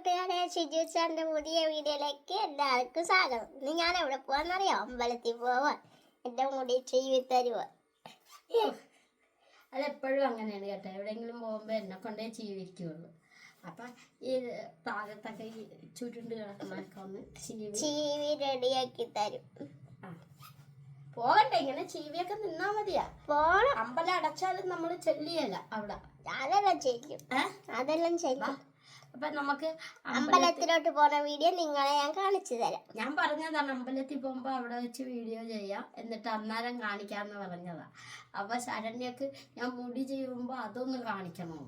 കൂട്ടുകാരെ ഷിജു സാറിന്റെ പുതിയ വീഡിയോയിലേക്ക് എല്ലാവർക്കും സ്വാഗതം. ഇന്ന് ഞാൻ എവിടെ പോവാന്നറിയോ? അമ്പലത്തിൽ പോവാ. എന്റെ മുടി ചെയ്തി തരുവോ. അതെപ്പോഴും അങ്ങനെയാണ് കേട്ടോ. എവിടെയെങ്കിലും പോകുമ്പോൾ എന്നെ കൊണ്ടേ ചെയ്തിരിക്കുള്ളൂ അപ്പം ഈ ഭാഗത്തൊക്കെ ഈ ചുരുണ്ട് കിടക്കുന്നൊക്കെ ഒന്ന് ചീവി ചീവി റെഡിയാക്കി തരും. പോകണ്ടേ ഇങ്ങനെ ചീവിയൊക്കെ നിന്നാ മതിയാ. പോണം. അമ്പലം അടച്ചാലും നമ്മൾ ചെല്ലിയല്ല അവിടെ. അതെല്ലാം ചെയ്യും അതെല്ലാം ചെയ്യും അപ്പൊ നമുക്ക് അമ്പലത്തിലോട്ട് പോണ വീഡിയോ നിങ്ങളെ ഞാൻ കാണിച്ചു തരാം. ഞാൻ പറഞ്ഞതാണ് അമ്പലത്തിൽ പോകുമ്പോൾ അവിടെ വെച്ച് വീഡിയോ ചെയ്യാം. എന്നിട്ട് അന്നേരം കാണിക്കാന്ന് പറഞ്ഞതാ. അപ്പൊ ശരണ്യക്ക് ഞാൻ മുടി ചെയ്യുമ്പോൾ അതൊന്നും കാണിക്കണോ.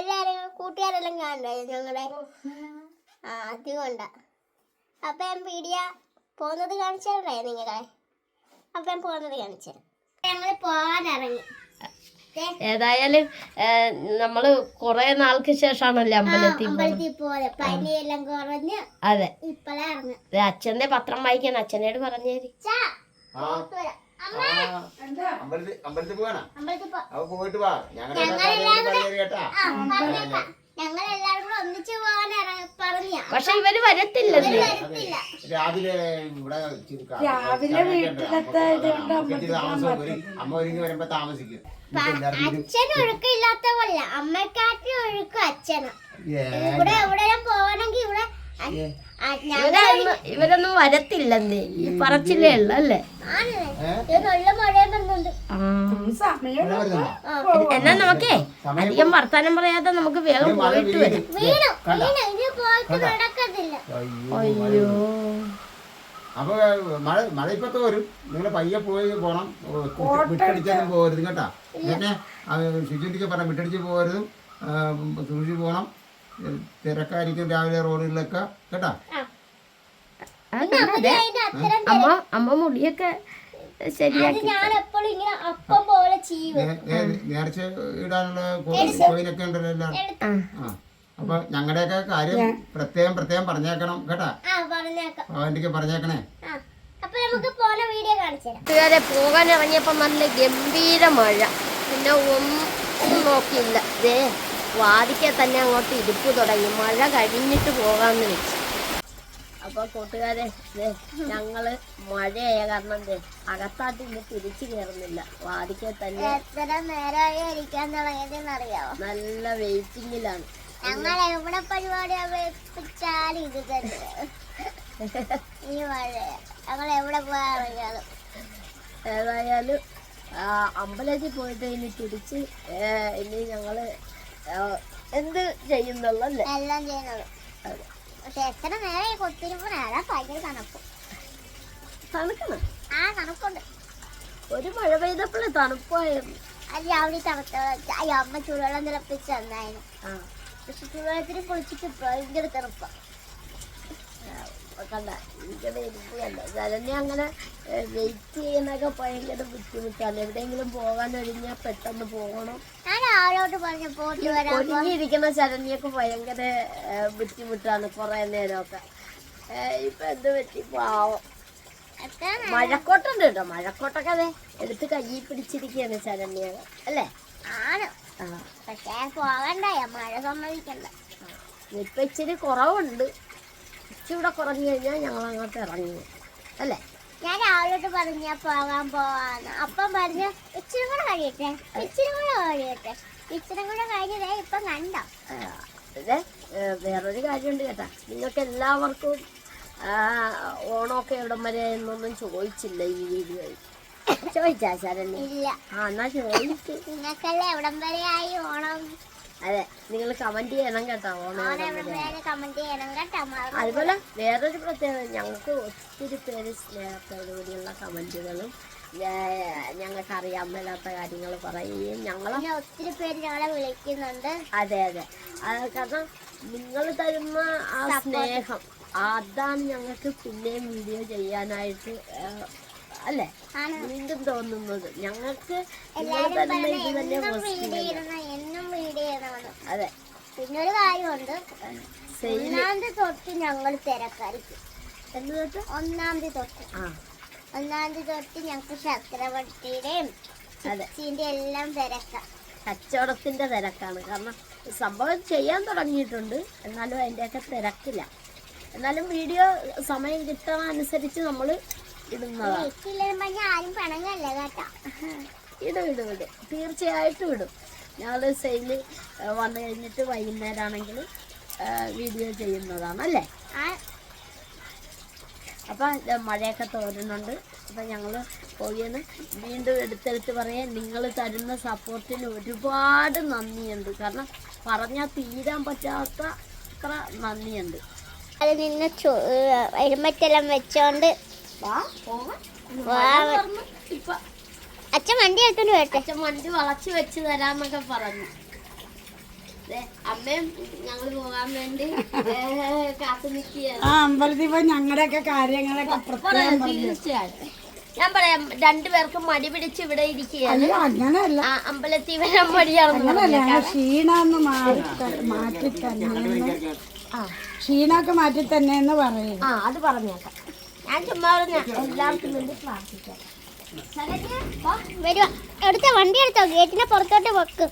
എല്ലാരും കൂട്ടുകാരെല്ലാം കാണണ്ടേ ഞങ്ങളെ ആ അതുകൊണ്ടാ അപ്പൊ ഞാൻ വീഡിയോ പോകുന്നത് കാണിച്ചേ നിങ്ങളെ. അപ്പൊ ഞാൻ പോകുന്നത് കാണിച്ചു ഞങ്ങൾ പോകാൻ ഇറങ്ങി. ദേ, ഏതായാലും നമ്മൾ കുറെ നാൾക്ക് ശേഷമാണല്ലേ അമ്പലത്തിൽ അതെ. ഇപ്പഴാ ഇറങ്ങും അച്ഛന്റെ പത്രം വായിക്കാൻ അച്ഛനോട് പറഞ്ഞേരി. അമ്പലത്തിൽ പോയിട്ട് വാ. ഞങ്ങൾ പക്ഷെ ഇവർ വരത്തില്ലല്ലേ. രാവിലെ ഇവിടെ രാവിലെ ചായയൊക്കെ ഉണ്ട്. വീട്ടിലത്തെ അപ്പൊ ഇതുകൊണ്ട് അമ്മയ്ക്ക് ഇച്ചിരി താമസം ഒരു അമ്മ ഒരുങ്ങി വരുമ്പോ താമസിക്കും. അച്ഛൻ ഒഴുക്കില്ലാത്ത പോലെ അമ്മക്കാട്ടി ഒഴുക്കും അച്ഛനാ. ഇവിടെ എവിടെയെല്ലാം പോകണമെങ്കിൽ ഇവിടെ ഇവരൊന്നും വരത്തില്ലെന്നേ. ഈ പറച്ചിലേ ഉള്ളു അല്ലേ? എന്നാ നമുക്കേ അധികം വർത്താനം പറയാതെ നമുക്ക് വേഗം പോയിട്ട് വരും. അയ്യോ, അപ്പൊ മഴ മഴ ഇപ്പൊ വരും നിങ്ങൾ പയ്യെ പോയി പോണം. വിട്ടടിച്ചാലും പോകരുത് കേട്ടാ. പിന്നെ ശുചിക്ക് പറഞ്ഞ വിട്ടടിച്ച് പോകരുതും. സൂക്ഷിച്ച് പോകണം. തിരക്കായിരിക്കും രാവിലെ റോഡുകളിലൊക്കെ. കേട്ടാ? അമ്മ അമ്മ മുടിയൊക്കെ ശരിയാക്കി ഞാൻ എപ്പോഴും ഇങ്ങനെ അപ്പം പോലെ ചെയ്യും നേ- നേ- നേർച്ച ഇടാനുള്ള കോയിനൊക്കെ ഉണ്ടല്ലോ എല്ലാം ആ. ആ. അപ്പൊ ഞങ്ങളുടെയൊക്കെ കാര്യം പ്രത്യേകം പ്രത്യേകം പറഞ്ഞേക്കണം. കേട്ടാ? പറഞ്ഞേക്കണേ. തരാം. പോകാൻ ഇറങ്ങിയപ്പോൾ നല്ല ഗംഭീര മഴ. പിന്നെ ഒന്നും നോക്കിയില്ല. ദേ വാദിക്കെ തന്നെ അങ്ങോട്ട് ഇരിപ്പ് തുടങ്ങി. മഴ കഴിഞ്ഞിട്ട് പോകാന്ന് വെച്ചു. അപ്പൊ കൂട്ടുകാരെ ദേ ഞങ്ങൾ മഴയായ കാരണം ദേ അകത്താട്ട് ഇന്ന് തിരിച്ചു കയറുന്നില്ല വാദിക്കെ തന്നെ എത്ര നേരമായി ഇരിക്കാൻ നല്ല വെയിറ്റിങ്ങിലാണ്. ഞങ്ങൾ എവിടെ പരിപാടി അവതരിപ്പിച്ചാലും ഇത് തന്നെ. ഈ മഴ ഞങ്ങൾ എവിടെ ഏതായാലും അമ്പലത്തിൽ പോയിട്ട് ഇനി തിരിച്ച് ഇനി ഞങ്ങൾ എന്ത് ചെയ്യുന്നുള്ളല്ലേ? എല്ലാം. പക്ഷെ എത്ര നേരം ഈ കൊത്തിരിപ്പ് നേരം ഭയങ്കര തണുപ്പ്. തണുക്കണം? ആ തണുപ്പുണ്ട്. ഒരു മഴ പെയ്തപ്പോഴേ തണുപ്പായിരുന്നു. അത് രാവിലെ തണുത്ത അമ്മ ചൂടുവെള്ളം തിളപ്പിച്ച് തന്നായിരുന്നു. പക്ഷെ ചൂടുവെള്ളത്തിന് കുളിച്ചിട്ട് ഭയങ്കര തണുപ്പാ. അപ്പൊ കണ്ട. എനിക്കത് ഇരിപ്പ് കണ്ട ശരണ്യ അങ്ങനെ വെയിറ്റ് ചെയ്യുന്നൊക്കെ ഭയങ്കര ബുദ്ധിമുട്ടാണ്. എവിടെയെങ്കിലും പോകാൻ ഒഴിഞ്ഞാൽ പെട്ടെന്ന് പോകണം. ഒഴിഞ്ഞിരിക്കുന്ന ശരണ്യൊക്കെ ഭയങ്കര ബുദ്ധിമുട്ടാണ് കുറെ നേരമൊക്കെ. ഇപ്പൊ എന്ത് പറ്റി? പാവം. മഴക്കോട്ടുണ്ട് കേട്ടോ. മഴക്കോട്ടൊക്കെ അതെ എടുത്ത് കയ്യിൽ പിടിച്ചിരിക്കുകയാണ് ശരണ്യ അല്ലേ? ആണ്. പക്ഷേ പോകണ്ടായ മഴ സമ്മതിക്കണ്ട. ഇപ്പൊ ഇച്ചിരി കുറവുണ്ട്. ഇച്ചിരി കുറഞ്ഞു കഴിഞ്ഞാൽ ഞങ്ങൾ അങ്ങോട്ട് ഇറങ്ങി. അല്ലേ? ഞാൻ രാവിലോട്ട് പറഞ്ഞ പോകാൻ പോവാന്ന്. അപ്പം പറഞ്ഞ ഇച്ചിരി കൂടെ കഴിയട്ടെ ഇച്ചിരി കൂടെ കഴിയട്ടെ. ഇച്ചിരി കൂടെ കഴിഞ്ഞതേ ഇപ്പൊ കണ്ടോ? വേറൊരു കാര്യമുണ്ട് കേട്ടാ. നിങ്ങൾക്ക് എല്ലാവർക്കും ഓണമൊക്കെ എവിടം വരെ എന്നൊന്നും ചോദിച്ചില്ല ഈ വീഡിയോയിൽ. ചോദിച്ചാ ഇല്ല. ആ എന്നാ ചോദിച്ചു നിങ്ങൾക്കല്ലേ എവിടം വരെ ആയി ഓണം? അതെ നിങ്ങൾ കമന്റ് ചെയ്യണം കേട്ടോ കമന്റ് ചെയ്യണം കേട്ടോ അതുപോലെ വേറൊരു പ്രത്യേകത ഞങ്ങൾക്ക് ഒത്തിരി പേര് സ്നേഹത്തോടുകൂടിയുള്ള കമന്റുകളും ഞങ്ങൾക്ക് അറിയാൻ മേലാത്ത കാര്യങ്ങൾ പറയുകയും ഞങ്ങൾ ഒത്തിരി പേര് ഞങ്ങളെ വിളിക്കുന്നുണ്ട്. അതെ അതെ. കാരണം നിങ്ങൾ തരുന്ന ആ സ്നേഹം അതാണ് ഞങ്ങൾക്ക് പിന്നെയും വീഡിയോ ചെയ്യാനായിട്ട് അല്ലേ. വീണ്ടും തോന്നുന്നത്. ഞങ്ങൾക്ക് നിങ്ങൾ തരുന്ന ഇത് തന്നെ എന്നും പോസിറ്റീവ് വീഡിയോ ചെയ്യണം എന്നും വീഡിയോ ചെയ്യണമെന്ന് അതെ. പിന്നെ ഒരു കാര്യമുണ്ട്. ഒന്നാം തീയതി തൊട്ട് ഞങ്ങൾ തിരക്കായിരിക്കും. എന്ന് തൊട്ട് ഒന്നാം തീയതി തൊട്ട്. ആ. ഒന്നാം തീയതി തൊട്ട് ഞങ്ങൾക്ക് ശസ്ത്രവട്ടിയുടെയും അതെ. എല്ലാം തിരക്കാം. കച്ചവടത്തിന്റെ തിരക്കാണ്. കാരണം സംഭവം ചെയ്യാൻ തുടങ്ങിയിട്ടുണ്ട്. എന്നാലും അതിന്റെയൊക്കെ തിരക്കില്ല. എന്നാലും വീഡിയോ സമയം കിട്ടണ അനുസരിച്ച് നമ്മൾ ഇടുന്നതാണ് ആരും പണങ്ങല്ല കേട്ടോ. ഇടും ഇടും ഇടും. തീർച്ചയായിട്ടും ഇടും. ഞങ്ങൾ സെയിൽ വന്നു കഴിഞ്ഞിട്ട് വൈകുന്നേരം ആണെങ്കിൽ വീഡിയോ ചെയ്യുന്നതാണ് അല്ലേ അപ്പം മഴയൊക്കെ തോരുന്നുണ്ട്. അപ്പം ഞങ്ങൾ പോയിന്ന് വീണ്ടും എടുത്തെടുത്ത് പറയാൻ നിങ്ങൾ തരുന്ന സപ്പോർട്ടിന് ഒരുപാട് നന്ദിയുണ്ട്. കാരണം പറഞ്ഞാൽ തീരാൻ പറ്റാത്ത അത്ര നന്ദിയുണ്ട്. അത് നിന്ന് എരുമറ്റെല്ലാം വെച്ചോണ്ട് വാ പോവാ. വാ. ഇപ്പം അച്ഛൻ വണ്ടി എടുത്തോണ്ട് വരട്ടെ. അച്ഛൻ വണ്ടി വളച്ചു വെച്ച് തരാന്നൊക്കെ പറഞ്ഞു. ദേ, അമ്മയും ഞങ്ങൾ പോകാൻ വേണ്ടി കാത്തു നിൽക്കുകയാണ് ആ അമ്പലത്തിൽ പോയി ഞങ്ങളുടെയൊക്കെ കാര്യങ്ങളൊക്കെ പ്രത്യേകം പറഞ്ഞു. തീർച്ചയായിട്ടും. ഞാൻ പറയാം രണ്ടുപേർക്കും മടി പിടിച്ച് ഇവിടെ ഇരിക്കുകയാണ്. അയ്യോ അങ്ങനെയല്ല. ആ അമ്പലത്തിൽ വരാൻ മടിയാണെന്ന് അങ്ങനെയല്ല പറഞ്ഞു ഞങ്ങൾ ക്ഷീണമൊന്ന് മാറി മാറ്റി തന്നെ. ആ ക്ഷീണമൊക്കെ മാറ്റി തന്നെ എന്ന് പറയും ആ അത് പറഞ്ഞേക്കാം. ഞാൻ ചുമ്മാ പറഞ്ഞ എല്ലാവർക്കും വേണ്ടി പ്രാർത്ഥിക്കാം. ശരണ്യ, വാ. വരുവാ. എടുത്ത വണ്ടി എടുത്തോ. ഗേറ്റിന്റെ പുറത്തോട്ട് വെക്ക്.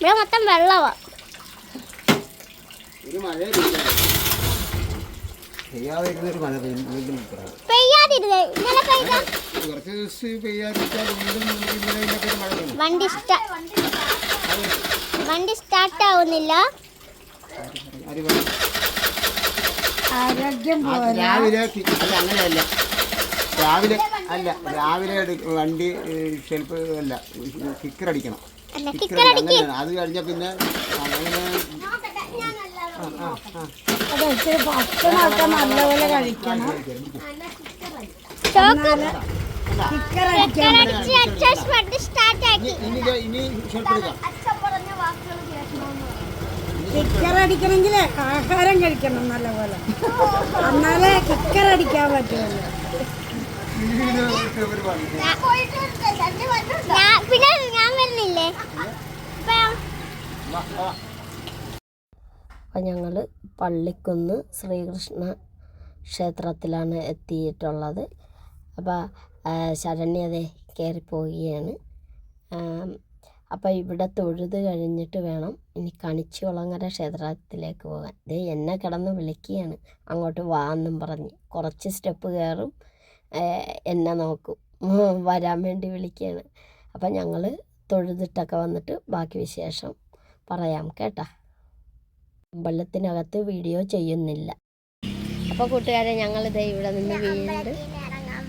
ഇവിടെ മൊത്തം വെള്ളമാ വീണ്ടും വീണ്ടും സ്റ്റാർട്ട് ആവുന്നില്ല? ആരോഗ്യം അങ്ങനെയല്ല. രാവിലെ അല്ല രാവിലെ വണ്ടി ഷെൽഫ് അല്ല കിക്കർ അടിക്കണം. കിക്കർ അങ്ങനെയാണ്. അത് കഴിഞ്ഞ പിന്നെ അങ്ങനെ ഭക്ഷണമൊക്കെ നല്ലപോലെ കഴിക്കണം. കിക്കർ അടിക്കണമെങ്കിൽ ആഹാരം കഴിക്കണം നല്ലപോലെ. എന്നാലേ കിക്കർ അടിക്കാൻ പറ്റുള്ളൂ. പിന്നെ ഞാൻ വരുന്നില്ലേ? അപ്പം ഞങ്ങൾ പള്ളിക്കുന്ന് ശ്രീകൃഷ്ണ ക്ഷേത്രത്തിലാണ് എത്തിയിട്ടുള്ളത്. അപ്പോൾ ശരണ്യതെ കയറിപ്പോവുകയാണ് അപ്പോൾ ഇവിടെ തൊഴുത് കഴിഞ്ഞിട്ട് വേണം ഇനി കണിച്ചുളങ്ങര ക്ഷേത്രത്തിലേക്ക് പോകാൻ. ഇത് എന്നെ കിടന്ന് വിളിക്കുകയാണ്. അങ്ങോട്ട് വാ എന്നും പറഞ്ഞ്. കുറച്ച് സ്റ്റെപ്പ് കയറും. എന്നെ നോക്കും. വരാൻ വേണ്ടി വിളിക്കുകയാണ് അപ്പം ഞങ്ങൾ തൊഴുതിട്ടൊക്കെ വന്നിട്ട് ബാക്കി വിശേഷം പറയാം കേട്ടാ. അമ്പലത്തിനകത്ത് വീഡിയോ ചെയ്യുന്നില്ല. അപ്പോൾ കൂട്ടുകാരെ ഞങ്ങളിത് ഇവിടെ നിന്ന്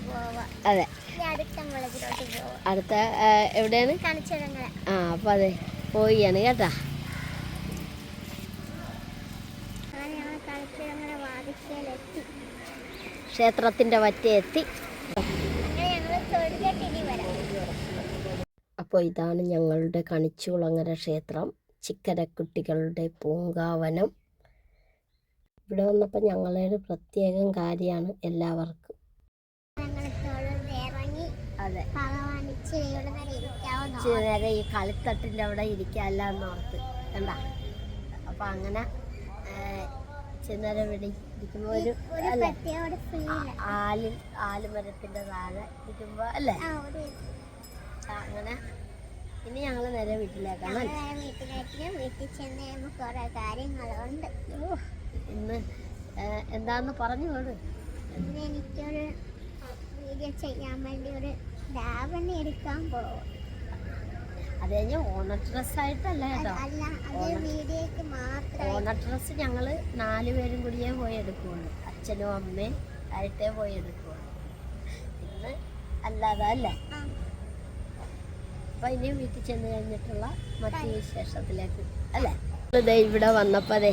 പോവാ അതെ. അടുത്ത എവിടെയാണ്? ആ അപ്പോൾ അതെ പോയിയാണ് കേട്ടാ. ക്ഷേത്രത്തിന്റെ വറ്റ എത്തി. അങ്ങനെ ഞങ്ങൾ തൊഴുകെട്ട് ഇനി വരാം അപ്പോൾ ഇതാണ് ഞങ്ങളുടെ കണിച്ചുകുളങ്ങര ക്ഷേത്രം. ചിക്കരക്കുട്ടികളുടെ പൂങ്കാവനം. ഇവിടെ വന്നപ്പോൾ ഞങ്ങളുടെ പ്രത്യേകം കാര്യമാണ് എല്ലാവർക്കും. നേരം ഈ കളിത്തട്ടിന്റെ അവിടെ ഇരിക്കാമല്ല എന്നോർത്ത് കണ്ട? അപ്പം അങ്ങനെ ഇച്ചിരി വിളി ഇവിടെ ഇരിക്കുമ്പോൾ ഒരു അല്ലേ ആലുമരത്തിന്റെ താഴെ ഇരിക്കുമ്പോൾ അല്ലേ? അങ്ങനെ. ഇനി ഞങ്ങൾ നേരെ വീട്ടിലേക്കാണ്? ഞങ്ങളെ വീട്ടിലേക്ക് വീട്ടിൽ ചെന്ന് കഴിയുമ്പോൾ കുറെ കാര്യങ്ങളുണ്ട്. ഓ, ഇന്ന് എന്താന്ന് പറഞ്ഞു കൊടു ഇന്ന് എനിക്കൊരു വീഡിയോ ചെയ്യാൻ വേണ്ടി ഒരു ധാവണി എടുക്കാൻ പോകും അത് കഴിഞ്ഞ് ഓണ ഡ്രസ്സായിട്ടല്ല കേട്ടോ. അല്ല അത് വീഡിയോക്ക് മാത്രം ഓണ ഡ്രസ്സ് ഞങ്ങൾ നാല് പേരും കൂടിയേ പോയി എടുക്കുകയുള്ളു അച്ഛനും അമ്മയും ആയിട്ടേ പോയി എടുക്കുകയുള്ളു ഇന്ന് അല്ലാതെ അല്ലേ? അപ്പം ഇനിയും ഇനി വീട്ടിൽ ചെന്ന് കഴിഞ്ഞിട്ടുള്ള മറ്റു വിശേഷത്തിലേക്ക്. അല്ലേ? ഇവിടെ വന്നപ്പോൾ അതെ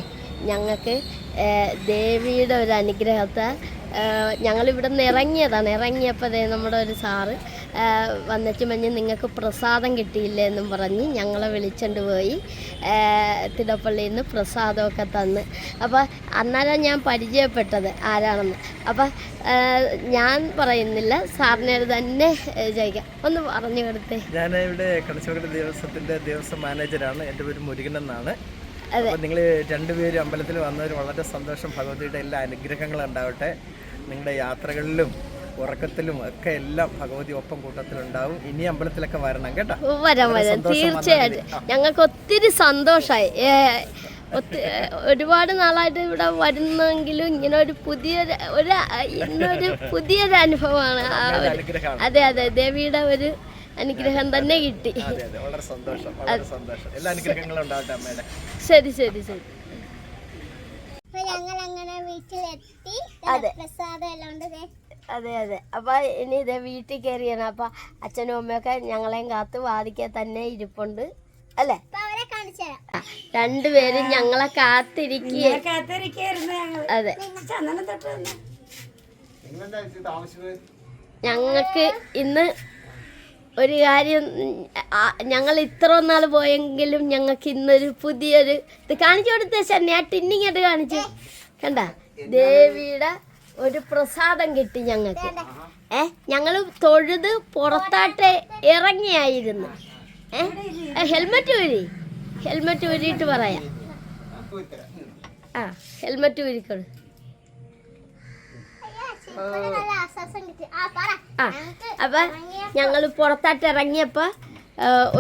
ഞങ്ങൾക്ക് ദേവിയുടെ ഒരു അനുഗ്രഹത്തെ ഞങ്ങളിവിടെ നിന്ന് ഇറങ്ങിയതാണ്. ഇറങ്ങിയപ്പോഴേ നമ്മുടെ ഒരു സാറ് വന്നിട്ട് മഞ്ഞ് നിങ്ങൾക്ക് പ്രസാദം കിട്ടിയില്ല എന്നും പറഞ്ഞ് ഞങ്ങളെ വിളിച്ചുകൊണ്ട് പോയി. തിടപ്പള്ളിയിൽ നിന്ന് പ്രസാദമൊക്കെ തന്ന്. അപ്പോൾ അന്നേരം ഞാൻ പരിചയപ്പെട്ടത് ആരാണെന്ന്. അപ്പോൾ ഞാൻ പറയുന്നില്ല സാറിനെ തന്നെ ചോദിക്കാം. ഒന്ന് പറഞ്ഞു കൊടുത്തേ. ഞാൻ ഇവിടെ കണിച്ചുകുടി ദേവസ്വത്തിന്റെ ദേവസ്വം മാനേജരാണ്. എന്റെ പേര് മുരുകൻ എന്നാണ്. അതെ. അപ്പോൾ നിങ്ങൾ രണ്ടുപേരും അമ്പലത്തിൽ വന്നവർ വളരെ സന്തോഷം. ഭഗവതിയുടെ എല്ലാ അനുഗ്രഹങ്ങളും ഉണ്ടാവട്ടെ. നിങ്ങളുടെ യാത്രകളിലും ഉറക്കത്തിലും ഒക്കെ എല്ലാം ഭഗവതി ഒപ്പം കൂട്ടത്തിലുണ്ടാവും. ഇനി അമ്പലത്തിലൊക്കെ വരണം കേട്ടോ. വരാം വരാം. തീർച്ചയായിട്ടും ഞങ്ങൾക്ക് ഒത്തിരി സന്തോഷമായി ഒരുപാട് നാളായിട്ട് ഇവിടെ വരുന്നെങ്കിലും ഇങ്ങനെ ഒരു പുതിയൊരു ഒരു ഇന്നൊരു പുതിയൊരു അനുഭവമാണ്. അതെ അതെ. ദേവിയുടെ ഒരു അനുഗ്രഹം തന്നെ കിട്ടി. അതെ അതെ. വളരെ സന്തോഷം വളരെ സന്തോഷം. എല്ലാ അനുഗ്രഹങ്ങളും ഉണ്ടാവട്ടെ അമ്മയുടെ. ശരി ശരി ശരി. ഞങ്ങൾ അങ്ങനെ വീട്ടിലെത്തി. അതെ. പ്രസാദം എല്ലാം ഉണ്ട്. അതെ അതെ. അപ്പൊ ഇനി ഇതേ വീട്ടിൽ കയറിയാണ് അപ്പൊ അച്ഛനും അമ്മയൊക്കെ ഞങ്ങളെയും കാത്ത് വാദിക്കാൻ തന്നെ ഇരിപ്പുണ്ട്. അല്ലേ? രണ്ടുപേരും ഞങ്ങളെ കാത്തിരിക്കുക അതെ. ഞങ്ങൾക്ക് ഇന്ന് ഒരു കാര്യം ഞങ്ങൾ ഇത്ര നാൾ പോയെങ്കിലും ഞങ്ങൾക്ക് ഇന്നൊരു പുതിയൊരു ഇത് കാണിച്ചു കൊടുത്ത ശനി ആ ടിന്നിങ്ങോട്ട് കാണിച്ചു. കണ്ട? ദേവിയുടെ ഒരു പ്രസാദം കിട്ടി ഞങ്ങൾക്ക്. ഏ ഞങ്ങൾ തൊഴുത് പുറത്താട്ട് ഇറങ്ങിയായിരുന്നു. ഏ ഹെൽമെറ്റ് ഊരി. ഹെൽമെറ്റ് ഊരിയിട്ട് പറയാം. ആ ഹെൽമെറ്റ് കിട്ടി ആ അപ്പൊ ഞങ്ങൾ പുറത്താട്ട് ഇറങ്ങിയപ്പോ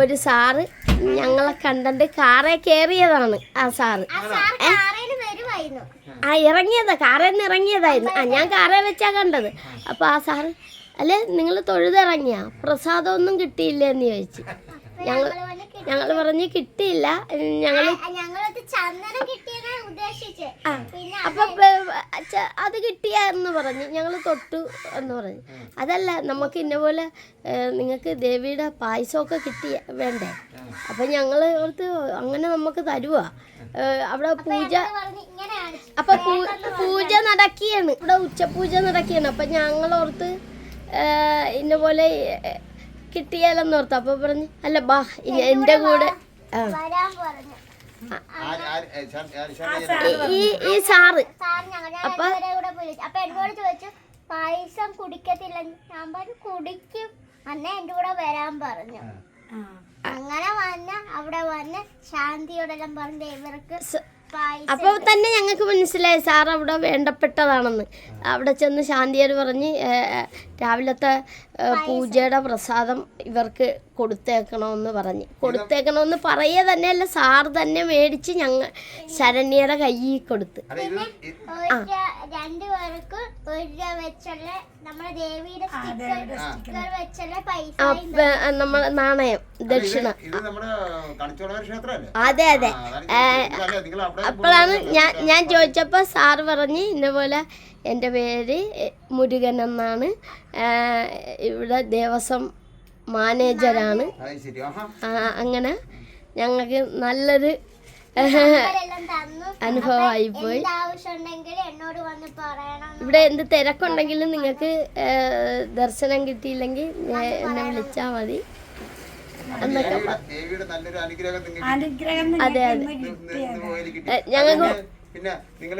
ഒരു സാറ് ഞങ്ങളെ കണ്ടിട്ട് കാറേ കയറിയതാണ് ആ സാറ്. വരുമായിരുന്നു ആ ഇറങ്ങിയതാ. കാറിൽ നിന്ന് ഇറങ്ങിയതായിരുന്നു. ആ ഞാൻ കാറേ വെച്ചാ കണ്ടത്. അപ്പൊ ആ സാറ് അല്ലെ നിങ്ങൾ തൊഴുതിറങ്ങിയ? പ്രസാദമൊന്നും കിട്ടിയില്ല എന്ന് ചോദിച്ചു. ഞങ്ങൾ ഞങ്ങൾ പറഞ്ഞ് കിട്ടിയില്ല. ഞങ്ങൾ അപ്പൊ അത് കിട്ടിയ അത് കിട്ടിയെന്ന് പറഞ്ഞു. ഞങ്ങൾ തൊട്ടു എന്ന് പറഞ്ഞു. അതല്ല നമുക്ക് ഇന്ന പോലെ നിങ്ങൾക്ക് ദേവിയുടെ പായസമൊക്കെ കിട്ടിയ വേണ്ടേ? അപ്പൊ ഞങ്ങൾ ഓർത്ത് അങ്ങനെ നമുക്ക് തരുവാ. അവിടെ പൂജ അപ്പൊ പൂജ നടക്കിയാണ്. ഇവിടെ ഉച്ചപൂജ നടക്കിയാണ്. അപ്പൊ ഞങ്ങൾ ഓർത്ത് ഇന്ന പോലെ കിട്ടിയാലെന്ന് ഓർത്ത്. അപ്പൊ പറഞ്ഞു അല്ല ബാ എന്റെ കൂടെ ഈ ഈ സാറ്. അപ്പൊ എന്നോട് ചോദിച്ചു പായസം കുടിക്കത്തില്ല ഞാൻ പറഞ്ഞു കുടിക്കും. അന്നേ എന്റെ കൂടെ വരാൻ പറഞ്ഞു. അങ്ങനെ വന്ന് അവിടെ വന്ന് ശാന്തിയോടെല്ലാം പറഞ്ഞ് ഇവർക്ക് പായസം അപ്പൊ തന്നെ ഞങ്ങൾക്ക് മനസ്സിലായി സാർ അവിടെ വേണ്ടപ്പെട്ടതാണെന്ന്. അവിടെ ചെന്ന് ശാന്തിയോട് പറഞ്ഞ് രാവിലത്തെ പൂജയുടെ പ്രസാദം ഇവർക്ക് കൊടുത്തേക്കണമെന്ന് പറഞ്ഞ്. കൊടുത്തേക്കണമെന്ന് പറയുക തന്നെയല്ല സാർ തന്നെ മേടിച്ച് ഞങ്ങൾ ശരണ്യയുടെ കയ്യിൽ കൊടുത്ത്. നമ്മളെ ആ. നമ്മൾ നാണയം ദക്ഷിണ. ഇത് നമ്മുടെ കണിച്ചോളവർ ക്ഷേത്രമല്ലേ അതെ അതെ. അപ്പോഴാണ് ഞാൻ ഞാൻ ചോദിച്ചപ്പോൾ സാറ് പറഞ്ഞ് ഇന്നപോലെ എന്റെ പേര് മുരുകൻ എന്നാണ്. ഇവിടെ ദേവസ്വം മാനേജരാണ്. അങ്ങനെ ഞങ്ങൾക്ക് നല്ലൊരു അനുഭവമായി പോയി. എന്ത് എന്നോട് വന്ന് പറയണം. ഇവിടെ എന്ത് തിരക്കുണ്ടെങ്കിലും നിങ്ങൾക്ക് ദർശനം കിട്ടിയില്ലെങ്കിൽ എന്നെ വിളിച്ചാൽ മതി. ദേവിയുടെ ദേവിയുടെ നല്ലൊരു അനുഗ്രഹം നിങ്ങൾക്ക് അനുഗ്രഹം അതെ അതെ. ഞങ്ങൾക്ക് പിന്നെ- നിങ്ങൾ നിങ്ങൾ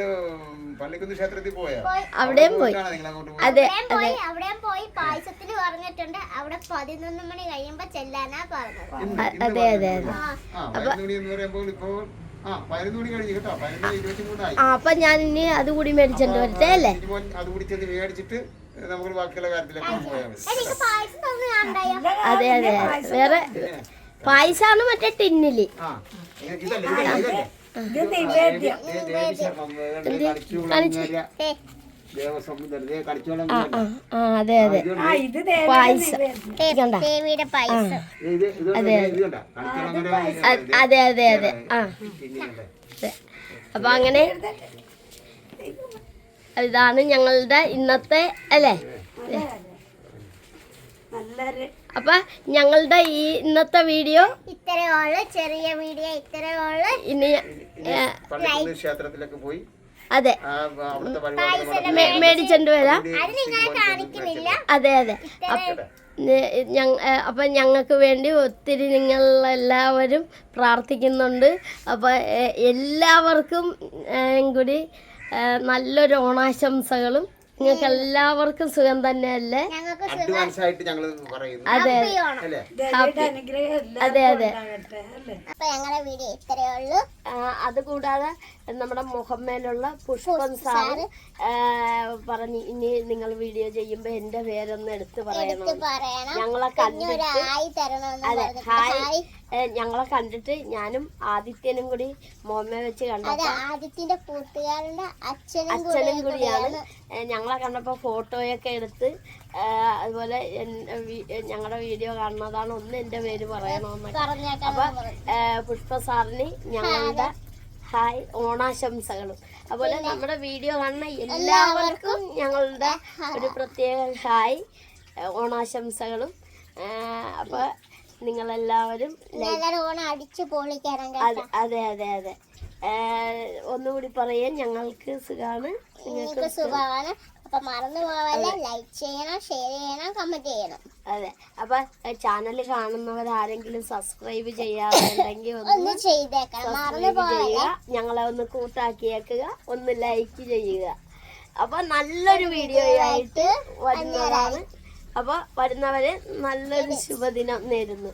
പള്ളിക്കുന്ന് ക്ഷേത്രത്തിൽ പോയോ? അവിടെയും പോയി. അതെ അവിടെയും പോയി അവിടെയും പോയി. പായസത്തിന് പറഞ്ഞിട്ടുണ്ട്. അവിടെ പതിനൊന്ന് മണി കഴിയുമ്പോ ചെല്ലാനാ പറഞ്ഞത്. അതെ അതെ അതെ. ആ ഞാൻ ഇനി അതുകൂടി മേടിച്ചോണ്ട് വരട്ടെ അല്ലേ? ചെന്ന് മേടിച്ചിട്ട് നമുക്ക് ബാക്കിയുള്ള കാര്യത്തിലേക്ക് പോയാൽ എനിക്ക് പായസം തന്നു കണ്ടായോ അതെ അതെ. വേറെ പായസാണ് മറ്റേ ടിന്നിൽ. അതെ അതെ. പായസം. ആ. അതെ. അപ്പൊ അങ്ങനെ ഇതാണ് ഞങ്ങളുടെ ഇന്നത്തെ അല്ലേ? നല്ലൊരു അപ്പൊ ഞങ്ങളുടെ ഈ ഇന്നത്തെ വീഡിയോ ഇത്രയുള്ള ചെറിയ വീഡിയോ ഇത്രയുള്ള. ഇനി ക്ഷേത്രത്തിലൊക്കെ പോയി അതെ. മേടിച്ചോണ്ട് വരാം. കാണിക്കുന്നില്ല. അതെ അതെ. അപ്പ- ഞങ്ങൾക്ക് വേണ്ടി ഒത്തിരി നിങ്ങൾ എല്ലാവരും പ്രാർത്ഥിക്കുന്നുണ്ട്. അപ്പം എല്ലാവർക്കും കൂടി നല്ലൊരു ഓണാശംസകളും നിങ്ങൾക്ക് എല്ലാവർക്കും സുഖം തന്നെയല്ലേ? അഡ്വാൻസ് ആയിട്ട് ഞങ്ങൾ പറയുന്നു. അതെ അതെ. അതെ അപ്പൊ ഞങ്ങളുടെ വീഡിയോ ഇത്രയേ ഉള്ളൂ. അത് അതുകൂടാതെ നമ്മുടെ മുഖമ്മേലുള്ള പുഷ്പം സാർ പറഞ്ഞു ഇനി നിങ്ങൾ വീഡിയോ ചെയ്യുമ്പോ എന്റെ പേരൊന്ന് എടുത്തു പറയണം. ഞങ്ങളെ കണ്ടിട്ട് അതെ ഹായ്. ഞങ്ങളെ കണ്ടിട്ട് ഞാനും ആദിത്യനും കൂടി മോമ്മ വെച്ച് കണ്ടു കണ്ടപ്പോ ആദിത്യന്റെ കൂട്ടുകാരുടെ അച്ഛനും കൂടിയാണ്. ഞങ്ങളെ കണ്ടപ്പോ ഫോട്ടോയൊക്കെ എടുത്ത് അതുപോലെ ഞങ്ങളുടെ വീഡിയോ കാണുന്നതാണ് ഒന്ന് എന്റെ പേര് പറയണമെന്നൊക്കെ. പറഞ്ഞേക്കാൻ അപ്പൊ പുഷ്പ സാറിന് ഞങ്ങളുടെ ഹായ് ഓണാശംസകളും. അതുപോലെ നമ്മുടെ വീഡിയോ കാണുന്ന എല്ലാവർക്കും ഞങ്ങളുടെ ഒരു പ്രത്യേക ഹായ് ഓണാശംസകളും. ഏ, അപ്പൊ നിങ്ങളെല്ലാവരും അതെ അതെ അതെ ഒന്നുകൂടി പറയാൻ ഞങ്ങൾക്ക് സുഖമാണ് നിങ്ങൾക്ക് സുഖമാണ്. അപ്പൊ മറന്നു പോവാതെ ലൈക്ക് ചെയ്യണം ഷെയർ ചെയ്യണം കമന്റ് ചെയ്യണം. അതെ. അപ്പൊ ചാനൽ കാണുന്നവർ ആരെങ്കിലും സബ്സ്ക്രൈബ് ചെയ്യാറുണ്ടെങ്കിൽ ഒന്ന് ചെയ്തേക്കണം. മറന്നു പോവാതെ. ഞങ്ങളെ ഒന്ന് കൂട്ടാക്കിയേക്കുക. ഒന്ന് ലൈക്ക് ചെയ്യുക. അപ്പൊ നല്ലൊരു വീഡിയോ ആയിട്ട് വരുന്നതാണ് അപ്പൊ വരുന്നവരെ നല്ലൊരു ശുഭദിനം നേരുന്നു.